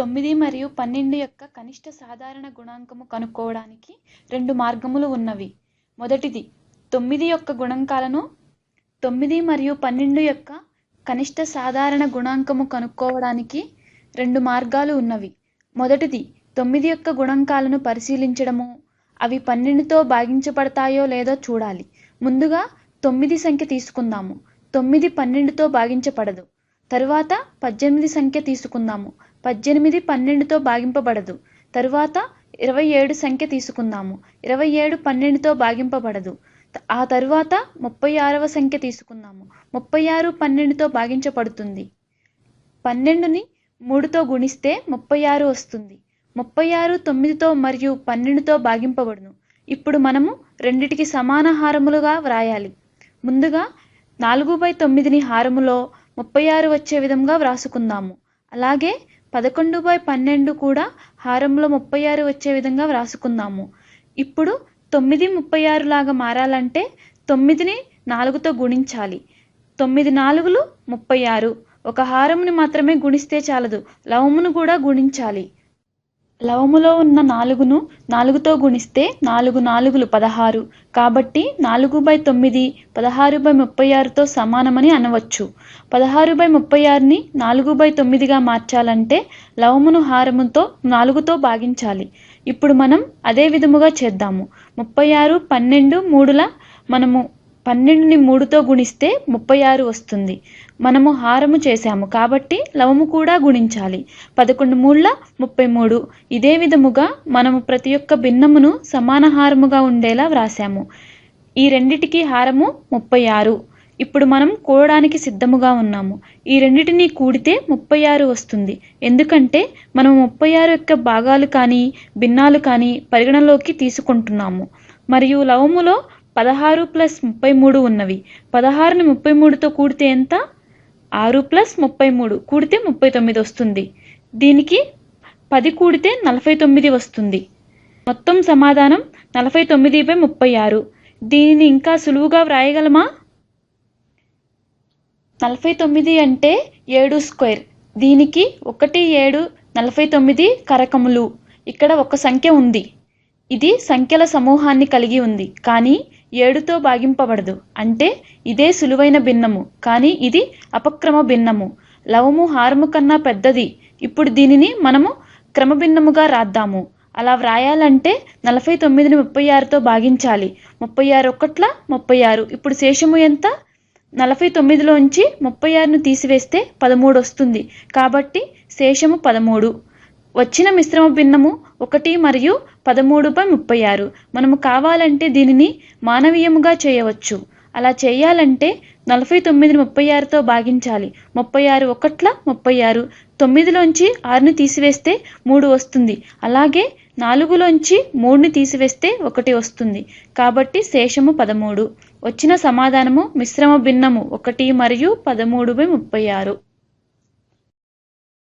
తొమ్మిది మరియు పన్నెండు యొక్క కనిష్ట సాధారణ గుణాంకము కనుక్కోవడానికి రెండు మార్గములు ఉన్నవి. మొదటిది తొమ్మిది యొక్క గుణకాలను తొమ్మిది మరియు పన్నెండు యొక్క కనిష్ట సాధారణ గుణాంకము కనుక్కోవడానికి రెండు మార్గాలు ఉన్నవి. మొదటిది తొమ్మిది యొక్క గుణకాలను పరిశీలించడము. అవి పన్నెండుతో భాగించబడతాయో లేదో చూడాలి. ముందుగా తొమ్మిది సంఖ్య తీసుకుందాము. తొమ్మిది పన్నెండుతో భాగించబడదు. తరువాత పద్దెనిమిది సంఖ్య తీసుకుందాము. పద్దెనిమిది పన్నెండుతో భాగింపబడదు. తరువాత ఇరవై ఏడు సంఖ్య తీసుకుందాము. ఇరవై ఏడు పన్నెండుతో భాగింపబడదు. ఆ తరువాత ముప్పై ఆరవ సంఖ్య తీసుకుందాము. ముప్పై ఆరు పన్నెండుతో భాగించబడుతుంది. పన్నెండుని మూడుతో గుణిస్తే ముప్పై ఆరు వస్తుంది. ముప్పై ఆరు తొమ్మిదితో మరియు పన్నెండుతో భాగింపబడును. ఇప్పుడు మనము రెండిటికి సమాన హారములుగా వ్రాయాలి. ముందుగా నాలుగు బై తొమ్మిదిని హారములో ముప్పై ఆరు వచ్చే విధంగా వ్రాసుకుందాము. అలాగే పదకొండు బై పన్నెండు కూడా హారంలో ముప్పై ఆరు వచ్చే విధంగా వ్రాసుకుందాము. ఇప్పుడు తొమ్మిది ముప్పై ఆరు లాగా మారాలంటే తొమ్మిదిని నాలుగుతో గుణించాలి. తొమ్మిది నాలుగులు ముప్పై ఆరు. ఒక హారముని మాత్రమే గుణిస్తే చాలదు. లవమును కూడా గుణించాలి. లవములో ఉన్న నాలుగును నాలుగుతో గుణిస్తే నాలుగు నాలుగులు పదహారు. కాబట్టి నాలుగు బై తొమ్మిది పదహారు బై ముప్పై ఆరుతో సమానమని అనవచ్చు. పదహారు బై ముప్పై ఆరుని నాలుగు బై తొమ్మిదిగా మార్చాలంటే లవమును హారముతో నాలుగుతో భాగించాలి. ఇప్పుడు మనం అదే విధముగా చేద్దాము. ముప్పై ఆరు పన్నెండు మూడుల మనము పన్నెండుని మూడుతో గుణిస్తే ముప్పై ఆరు వస్తుంది. మనము హారము చేశాము కాబట్టి లవము కూడా గుణించాలి. పదకొండు మూడుల ముప్పై మూడు. ఇదే విధముగా మనము ప్రతి ఒక్క భిన్నమును సమాన హారముగా ఉండేలా వ్రాసాము ఈ రెండిటికి హారము ముప్పై ఆరు. ఇప్పుడు మనం కూడడానికి సిద్ధముగా ఉన్నాము. ఈ రెండిటిని కూడితే ముప్పై ఆరు వస్తుంది. ఎందుకంటే మనం ముప్పై ఆరు యొక్క భాగాలు కానీ భిన్నాలు కానీ పరిగణలోకి తీసుకుంటున్నాము. మరియు లవములో పదహారు ప్లస్ ముప్పై మూడు ఉన్నవి. పదహారుని ముప్పై మూడుతో కూడితే ఎంత? ఆరు ప్లస్ ముప్పై మూడు కూడితే ముప్పై తొమ్మిది వస్తుంది. దీనికి పది కూడితే నలభై తొమ్మిది వస్తుంది. మొత్తం సమాధానం నలభై తొమ్మిది బై ముప్పై ఆరు. దీనిని ఇంకా సులువుగా వ్రాయగలమా? నలభై తొమ్మిది అంటే ఏడు స్క్వేర్. దీనికి ఒకటి ఏడు నలభై తొమ్మిది కరకములు. ఇక్కడ ఒక సంఖ్య ఉంది. ఇది సంఖ్యల సమూహాన్ని కలిగి ఉంది. కానీ ఏడుతో భాగింపబడదు. అంటే ఇదే సులువైన భిన్నము. కానీ ఇది అపక్రమ భిన్నము. లవము హారము కన్నా పెద్దది. ఇప్పుడు దీనిని మనము క్రమభిన్నముగా రాద్దాము. అలా వ్రాయాలంటే నలభై తొమ్మిదిని ముప్పై ఆరుతో భాగించాలి. ముప్పై ఆరు ఒకట్ల ముప్పై ఆరు. ఇప్పుడు శేషము ఎంత? నలభై తొమ్మిదిలోంచి ముప్పై ఆరును తీసివేస్తే పదమూడు వస్తుంది. కాబట్టి శేషము పదమూడు. వచ్చిన మిశ్రమ భిన్నము ఒకటి మరియు పదమూడు బై ముప్పై ఆరు మనము కావాలంటే దీనిని మానవీయముగా చేయవచ్చు. అలా చేయాలంటే నలభై తొమ్మిదిని ముప్పై ఆరుతో భాగించాలి. ముప్పై ఆరు ఒకట్ల ముప్పై ఆరు తొమ్మిదిలోంచి ఆరుని తీసివేస్తే మూడు వస్తుంది. అలాగే నాలుగులోంచి మూడుని తీసివేస్తే ఒకటి వస్తుంది. కాబట్టి శేషము పదమూడు. వచ్చిన సమాధానము మిశ్రమ భిన్నము ఒకటి మరియు పదమూడు బై ముప్పై ఆరు